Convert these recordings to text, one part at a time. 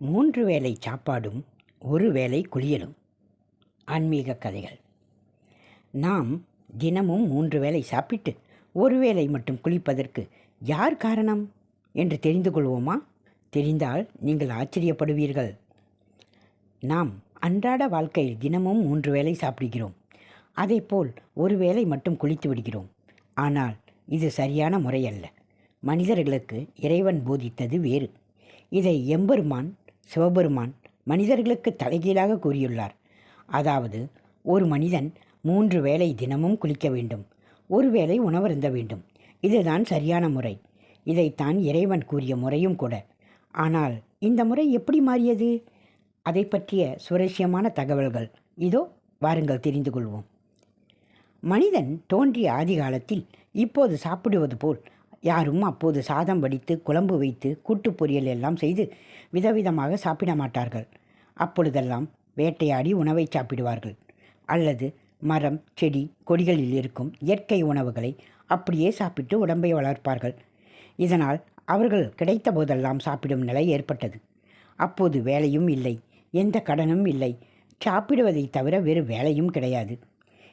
மூன்று வேளை சாப்பாடும் ஒரு வேளை குளியலும். ஆன்மீக கதைகள். நாம் தினமும் மூன்று வேளை சாப்பிட்டு ஒரு வேளை மட்டும் குளிப்பதற்கு யார் காரணம் என்று தெரிந்து கொள்வோமா? தெரிந்தால் நீங்கள் ஆச்சரியப்படுவீர்கள். நாம் அன்றாட வாழ்க்கையில் தினமும் மூன்று வேளை சாப்பிடுகிறோம். அதேபோல் ஒரு வேளை மட்டும் குளித்து விடுகிறோம். ஆனால் இது சரியான முறையல்ல. மனிதர்களுக்கு இறைவன் போதித்தது வேறு. இதை எம்பெருமான் சிவபெருமான் மனிதர்களுக்கு தலைகீழாக கூறியுள்ளார். அதாவது ஒரு மனிதன் மூன்று வேளை தினமும் குளிக்க வேண்டும் ஒரு வேளை உணவருந்த வேண்டும். இதுதான் சரியான முறை. இதைத்தான் இறைவன் கூறிய முறையும் கூட. ஆனால் இந்த முறை எப்படி மாறியது? அதை பற்றிய சுவாரஸ்யமான தகவல்கள் இதோ வாருங்கள் தெரிந்து கொள்வோம். மனிதன் தோன்றிய ஆதி காலத்தில் இப்போது சாப்பிடுவது போல் யாரும் அப்போது சாதம் வடித்து குழம்பு வைத்து கூட்டு பொரியல் எல்லாம் செய்து விதவிதமாக சாப்பிட மாட்டார்கள். அப்பொழுதெல்லாம் வேட்டையாடி உணவை சாப்பிடுவார்கள். அல்லது மரம் செடி கொடிகளில் இருக்கும் இயற்கை உணவுகளை அப்படியே சாப்பிட்டு உடம்பை வளர்ப்பார்கள். இதனால் அவர்கள் கிடைத்த போதெல்லாம் சாப்பிடும் நிலை ஏற்பட்டது. அப்போது வேலையும் இல்லை எந்த கடனும் இல்லை. சாப்பிடுவதை தவிர வேறு வேலையும் கிடையாது.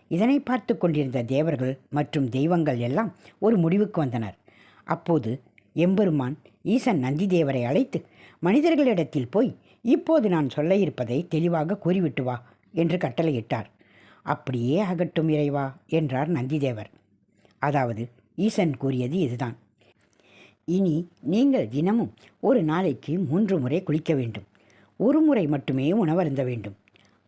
இதனை பார்த்து கொண்டிருந்த தேவர்கள் மற்றும் தெய்வங்கள் எல்லாம் ஒரு முடிவுக்கு வந்தனர். அப்போது எம்பெருமான் ஈசன் நந்திதேவரை அழைத்து மனிதர்களிடத்தில் போய் இப்போது நான் சொல்ல இருப்பதை தெளிவாக கூறிவிட்டு வா என்று கட்டளையிட்டார். அப்படியே ஆகட்டும் இறைவா என்றார் நந்திதேவர். அதாவது ஈசன் கூறியது இதுதான். இனி நீங்கள் தினமும் ஒரு நாளைக்கு மூன்று முறை குளிக்க வேண்டும். ஒரு முறை மட்டுமே உணவருந்த வேண்டும்.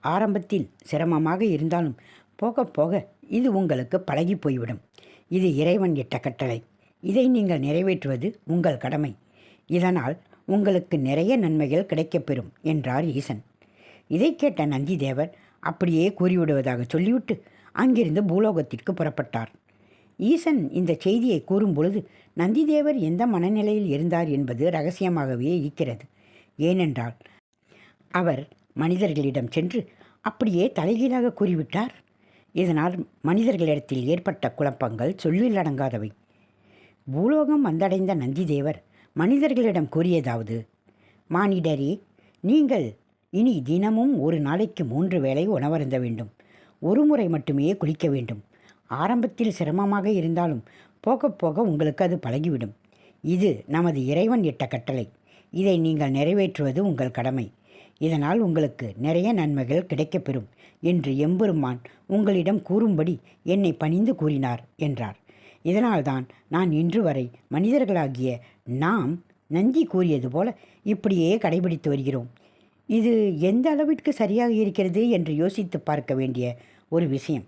ஆரம்பத்தில் சிரமமாக இருந்தாலும் போக போக இது உங்களுக்கு பழகி போய்விடும். இது இறைவன் இட்ட கட்டளை. இதை நீங்கள் நிறைவேற்றுவது உங்கள் கடமை. இதனால் உங்களுக்கு நிறைய நன்மைகள் கிடைக்கப்பெறும் என்றார் ஈசன். இதை கேட்ட நந்திதேவர் அப்படியே கூறிவிடுவதாக சொல்லிவிட்டு அங்கிருந்து பூலோகத்திற்கு புறப்பட்டார். ஈசன் இந்த செய்தியை கூறும் பொழுது நந்திதேவர் எந்த மனநிலையில் இருந்தார் என்பது ரகசியமாகவே இருக்கிறது. ஏனென்றால் அவர் மனிதர்களிடம் சென்று அப்படியே தலைகீழாக கூறிவிட்டார். இதனால் மனிதர்களிடத்தில் ஏற்பட்ட குழப்பங்கள் சொல்லில் அடங்காதவை. பூலோகம் வந்தடைந்த நந்திதேவர் மனிதர்களிடம் கூறியதாவது மானிடரே நீங்கள் இனி தினமும் ஒரு நாளைக்கு மூன்று வேளை உணவருந்த வேண்டும். ஒரு முறை மட்டுமே குளிக்க வேண்டும். ஆரம்பத்தில் சிரமமாக இருந்தாலும் போக போக உங்களுக்கு அது பழகிவிடும். இது நமது இறைவன் இட்ட கட்டளை. இதை நீங்கள் நிறைவேற்றுவது உங்கள் கடமை. இதனால் உங்களுக்கு நிறைய நன்மைகள் கிடைக்கப்பெறும் என்று எம்பெருமான் உங்களிடம் கூறும்படி என்னை பணிந்து கூறினார் என்றார். இதனால்தான் நான் இன்று வரை மனிதர்களாகிய நாம் நந்தி கூறியது போல இப்படியே கடைபிடித்து வருகிறோம். இது எந்த அளவிற்கு சரியாக இருக்கிறது என்று யோசித்து பார்க்க வேண்டிய ஒரு விஷயம்.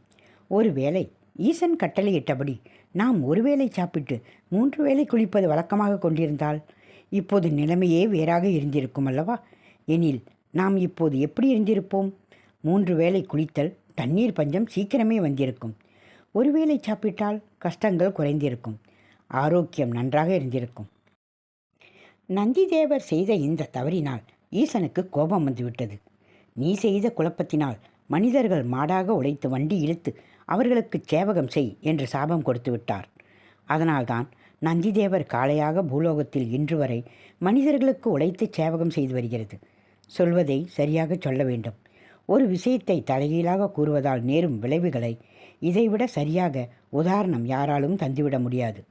ஒருவேளை ஈசன் கட்டளையிட்டபடி நாம் ஒருவேளை சாப்பிட்டு மூன்று வேளை குளிப்பது வழக்கமாக கொண்டிருந்தால் இப்போது நிலைமையே வேறாக இருந்திருக்கும் அல்லவா? எனில் நாம் இப்போது எப்படி இருந்திருப்போம்? மூன்று வேளை குளித்தல் தண்ணீர் பஞ்சம் சீக்கிரமே வந்திருக்கும். ஒருவேளை சாப்பிட்டால் கஷ்டங்கள் குறைந்திருக்கும். ஆரோக்கியம் நன்றாக இருந்திருக்கும். நந்திதேவர் செய்த இந்த தவறினால் ஈசனுக்கு கோபம் வந்துவிட்டது. நீ செய்த குழப்பத்தினால் மனிதர்கள் மாடாக உழைத்து வண்டி இழுத்து அவர்களுக்கு சேவகம் செய் என்று சாபம் கொடுத்து விட்டார். அதனால்தான் நந்திதேவர் காளையாக பூலோகத்தில் இன்று வரை மனிதர்களுக்கு உழைத்து சேவகம் செய்து வருகிறது. சொல்வதை சரியாக சொல்ல வேண்டும். ஒரு விஷயத்தை தலைகீழாக கூறுவதால் நேரும் விளைவுகளை இதைவிட சரியாக உதாரணம் யாராலும் தந்துவிட முடியாது.